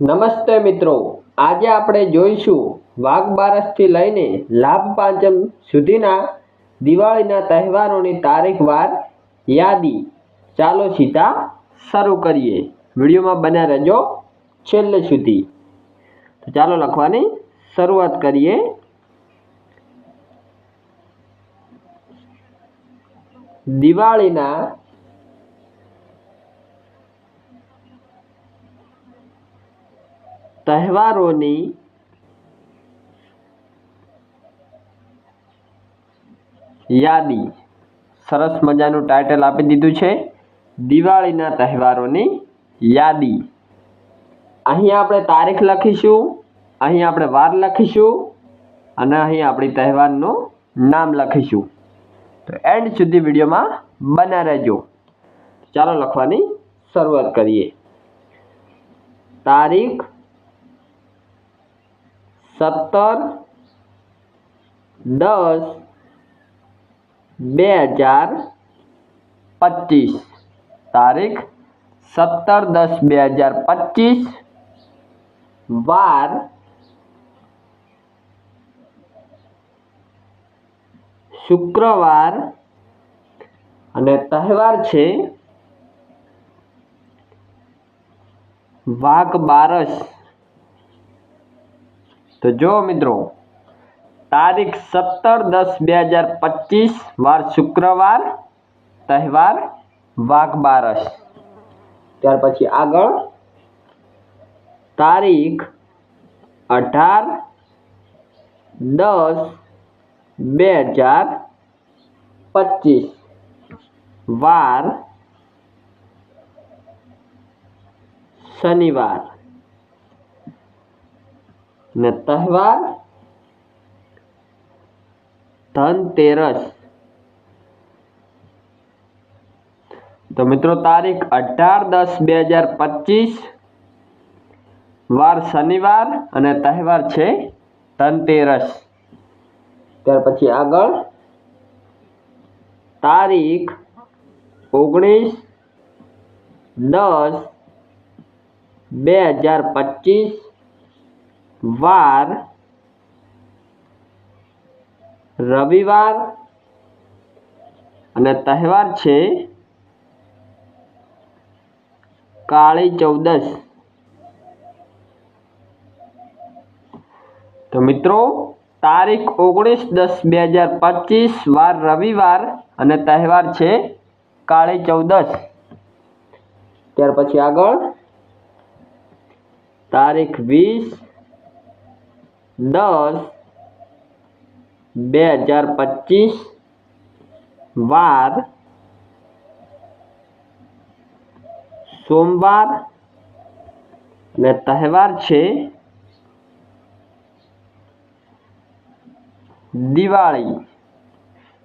નમસ્તે મિત્રો. આજે આપણે જોઈશું વાઘ બારસથી લઈને લાભ પાંચમ સુધીના દિવાળીના તહેવારોની તારીખ વાર યાદી. ચાલો સીધા શરૂ કરીએ. વિડીયોમાં બન્યા રહેજો છેલ્લે સુધી. તો ચાલો લખવાની શરૂઆત કરીએ. દિવાળીના તહેવારોની યાદી. સરસ મજાનું ટાઇટલ આપી દીધું છે. દિવાળીના તહેવારોની યાદી. અહીં આપણે તારીખ લખીશું, અહીં આપણે વાર લખીશું અને અહીં આપણી તહેવારનું નામ લખીશું. તો એન્ડ સુધી વિડીયોમાં બના રહેજો. ચાલો લખવાની શરૂઆત કરીએ. તારીખ સત્તર દસ બે હજાર પચીસ. તારીખ સત્તર દસ બે હજાર પચીસ. વાર શુક્રવાર અને તહેવાર છે વાઘ બારસ તો જો મિત્રો, તારીખ સત્તર દસ બે હજાર પચીસ, વાર શુક્રવાર, તહેવાર, વાઘ બારસ. ત્યાર પછી આગળ, તારીખ અઢાર દસ બે હજાર પચીસ, વાર, શનિવાર. ને તહેવાર ધનતેરસ. તો મિત્રો, તારીખ અઢાર દસ બે હજાર પચીસ, વાર શનિવાર અને તહેવાર છે ધનતેરસ. ત્યાર પછી આગળ તારીખ ઓગણીસ દસ બે હજાર પચીસ વાર, રવિવાર અને તહેવાર છે કાળી ચૌદસ તો મિત્રો, તારીખ ઓગણીસ દસ બે હજાર પચીસ, વાર રવિવાર અને તહેવાર છે કાળી ચૌદસ ત્યાર પછી આગળ. તારીખ વીસ દસ, બે હજાર પચીસ, વાર, સોમવાર અને તહેવાર છે દિવાળી.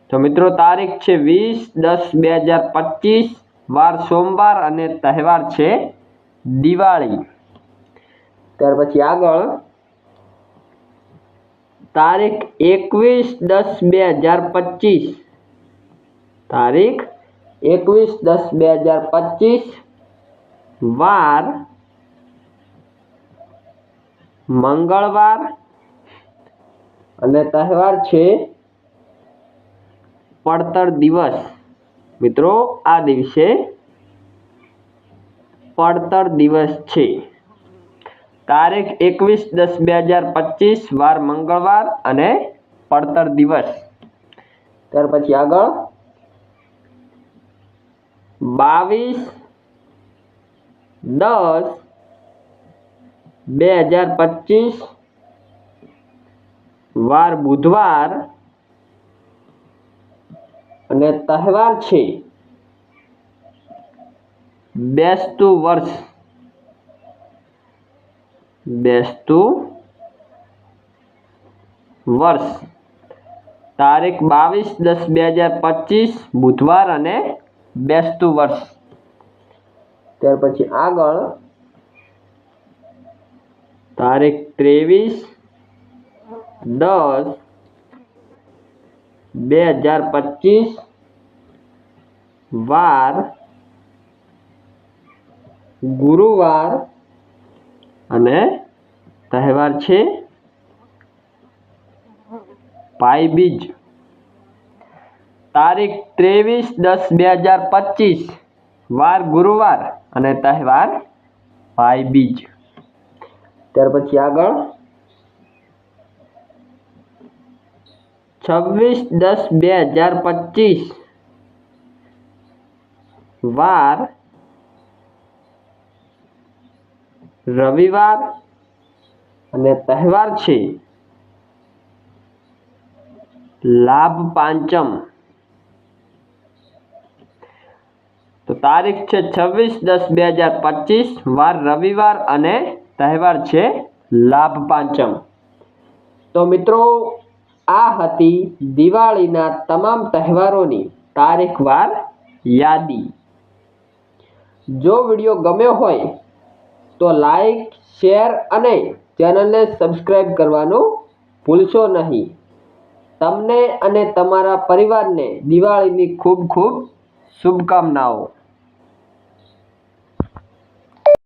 તો મિત્રો તારીખ છે વીસ દસ બે હજાર પચીસ, વાર સોમવાર અને તહેવાર છે દિવાળી. ત્યાર પછી આગળ તારીખ એકવીસ દસ બે હજાર પચીસ. તારીખ એકવીસ દસ બે હજાર પચીસ. વાર મંગળવાર. અને તહેવાર છે પડતર દિવસ. મિત્રો, આ દિવસે પડતર દિવસ છે. તારીખ એકવીસ દસ બે હજાર પચીસ, વાર મંગળવાર અને પડતર દિવસ. ત્યાર પછી આગળ. બાવીસ દસ બે હજાર પચીસ, વાર બુધવાર અને તહેવાર છે. બેસતું વર્ષ. બેસતું વર્ષ. તારીખ બાવીસ દસ બે હજાર પચીસ, બુધવાર અને બેસતું વર્ષ. ત્યાર પછી આગળ. તારીખ ત્રેવીસ દસ બે હજાર પચીસ, વાર. ગુરુવાર અને તહેવાર છે ભાઈબીજ તારીખ ત્રેવીસ દસ બે હજાર પચીસ. વાર ગુરુવાર અને તહેવાર ભાઈબીજ ત્યાર પછી આગળ. છવ્વીસ દસ બે હજાર પચીસ. વાર રવિવાર અને તહેવાર છે. લાભ પાંચમ. તો તારીખ છે છવ્વીસ દસ બે હજાર પચીસ, વાર રવિવાર અને તહેવાર છે લાભ પાંચમ. તો મિત્રો, આ હતી દિવાળીના તમામ તહેવારોની તારીખવાર યાદી. જો વીડિયો ગમ્યો હોય તો લાઈક શેર અને ચેનલને સબસ્ક્રાઈબ કરવાનું ભૂલશો નહીં. તમને અને તમારા પરિવારને દિવાળીની ખૂબ ખૂબ શુભકામનાઓ.